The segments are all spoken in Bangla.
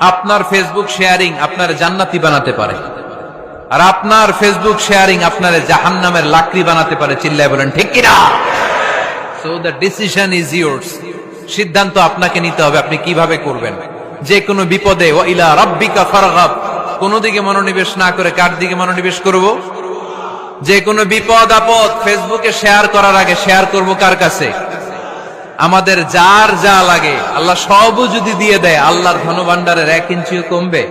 আপনার ফেসবুক শেয়ারিং আপনার জান্নাতি বানাতে পারে। আর আপনার ফেসবুক শেয়ারিং আপনার জাহান্নামের লাকড়ি বানাতে পারে, চিল্লায় বলেন, ঠিক কিনা? So the decision is yours সিদ্ধান্ত আপনাকে নিতে হবে, আপনি কীভাবে করবেন? যে কোনো বিপদে ও ইলা রাব্বিকা ফারগাব। কোন দিকে মনোনিবেশ না করে কার দিকে মনোনিবেশ করব? যে কোনো বিপদ আপদ ফেসবুকে শেয়ার করার আগে শেয়ার করব কার কাছে? আমাদের যার যা লাগে, আল্লাহ সবও যদি দিয়ে দেয়, আল্লাহর ধনভাণ্ডারের এক ইঞ্চিও কমবে।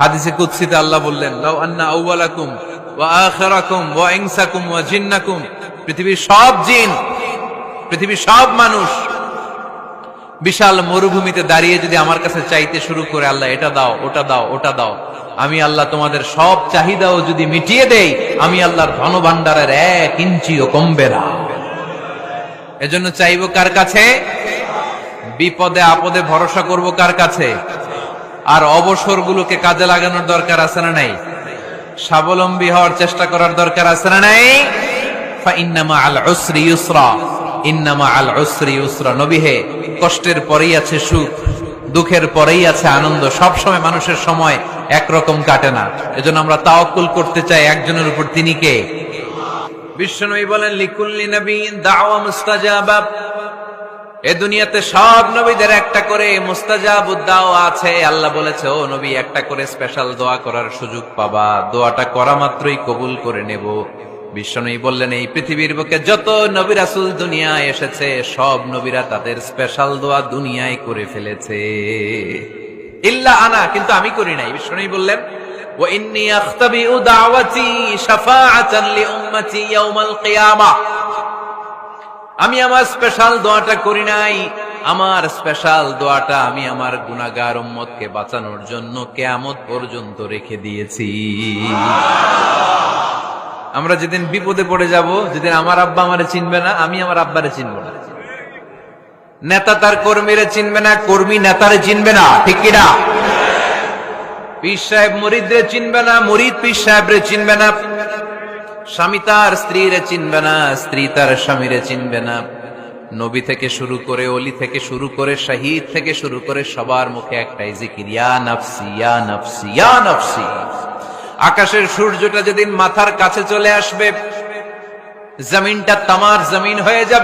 হাদিসে কুৎসিতে আল্লাহ বললেন, লাউ আন্না আউওয়ালাকুম ওয়া আখিরাকুম ওয়া ইনসাকুম ওয়া জিন্নাকুম। পৃথিবীর সব জিন, পৃথিবীর সব মানুষ বিশাল মরুভূমিতে দাঁড়িয়ে যদি আমার কাছে চাইতে শুরু করে, আল্লাহ, এটা দাও, ওটা দাও ওটা দাও। আমি আল্লাহ তোমাদের সব চাহিদাও যদি মিটিয়ে দেই, আমি আল্লাহর ধন ধনভাণ্ডারের এক ইঞ্চিও কমবে না। এজন্য চাইব কার কাছে? বিপদে আপদে ভরসা করব কার কাছে? আর অবসরগুলোকে কাজে লাগানোর দরকার আছে না নাই? স্বাবলম্বী হওয়ার চেষ্টা করার দরকার আছে না নাই? কষ্টের পরেই আছে সুখ, দুঃখের পরেই আছে আনন্দ। সব সময় মানুষের সময় একরকম কাটে না। আমরা তাওয়াক্কুল করতে চাই একজনের উপর। তিনি কে? বিশ্বনবী বলেন, লিকুল্লি নবীন দাওয়া মুস্তাজাবা। এ দুনিয়াতে সব নবীদের একটা করে আছে। আল্লাহ বলেছে, ও নবী, একটা করে স্পেশাল দোয়া করার সুযোগ পাবা। দোয়াটা করা মাত্রই কবুল করে নেব। বিশ্বনবী বললেন, এই পৃথিবীর বুকে যত নবী দুনিয়ায় এসেছে, সব নবীরা তাদের স্পেশাল দোয়া দুনিয়ায় করে ফেলেছে। ইল্লা আনা, কিন্তু আমি করি নাই। বিশ্বনবী বললেন وإني أختبئ دعوتي شفاعة لأمتي يوم القيامة আমি আমার স্পেশাল দোয়াটা করি নাই আমার স্পেশাল দোয়াটা আমি আমার গুনাহগার উম্মতকে বাঁচানোর জন্য কেয়ামত পর্যন্ত রেখে দিয়েছি আমরা যেদিন বিপদে পড়ে যাব যেদিন আমার আব্বা আমারে চিনবে না আমি আমার আব্বারে চিনব না নেতা তার কর্মীরে চিনবে না কর্মী নেতারে চিনবে না ঠিক কিনা পীর সাহেব মরিদরে চিনবে না, মরিদ পীর সাহেবরে চিনবে না। স্বামী তার, স্ত্রীরে চিনবে না, স্ত্রী তার স্বামীরে চিনবে না। নবী থেকে শুরু করে, অলি থেকে শুরু করে, শাহিদ থেকে শুরু করে সবার মুখে একটাই জিকির, ইয়া নফসি ইয়া নফসি ইয়া নফসি। আকাশের সূর্যটা যেদিন মাথার কাছে চলে আসবে, জমিনটা তামার জমিন হয়ে যাবে।